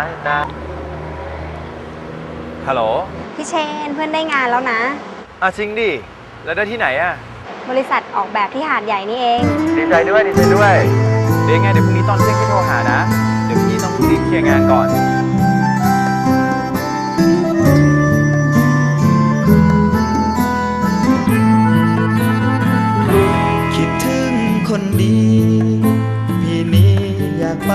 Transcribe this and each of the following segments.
ายตา ฮัลโหล พี่เชนเพื่อนได้งานแล้วนะ อะจริงดิ แล้วได้ที่ไหนอะบริษัทออกแบบที่หาดใหญ่นี่เอง ดีใจด้วยดีใจด้วยเดี๋ยวยังไงเดี๋ยวพรุ่งนี้ตอนเที่ยงพี่โทรหานะ เดี๋ยวพี่ต้องรีบเคลียร์งานก่อน คิดถึงคนดี พี่นี้อยากไป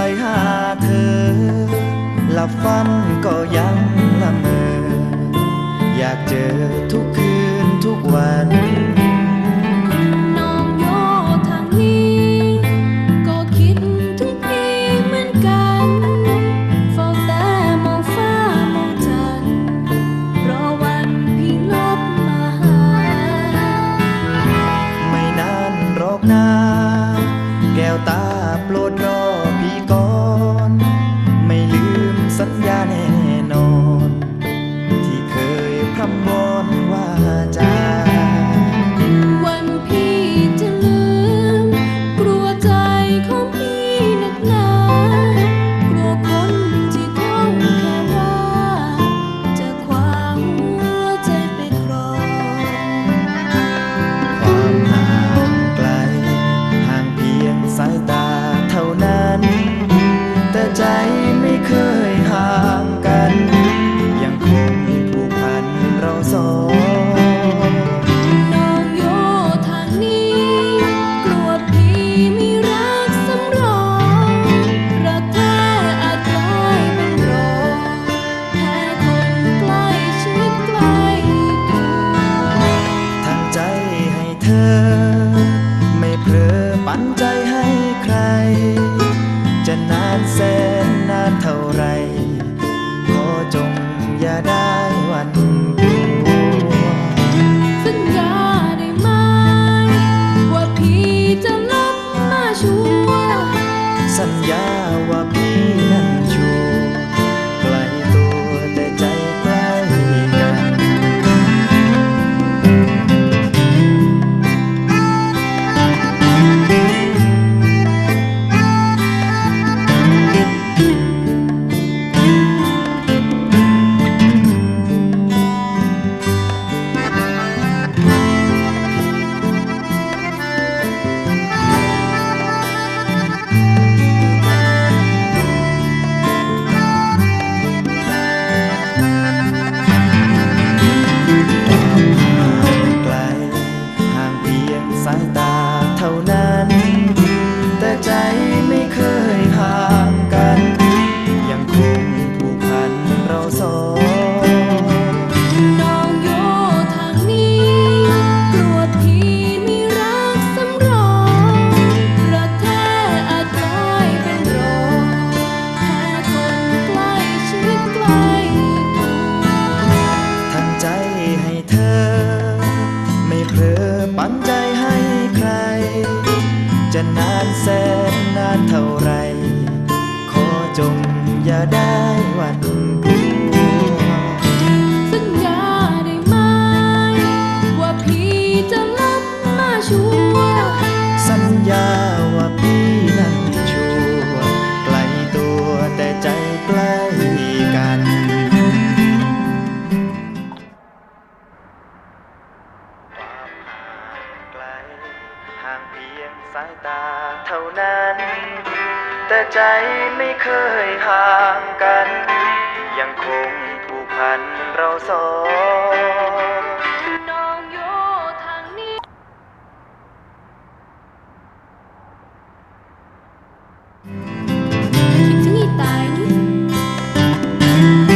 สัญญาได้ไหม ว่าพีจะรัมาชัวสัญญาว่าพี่นะ นานแสนนานเท่าไร ขอจงอย่าได้วันานั้น แต่ใจไม่เคยห่างกัน ยังคงผูกพันเราสองน้องอยทางนี้ คิดถึงอีตายนี่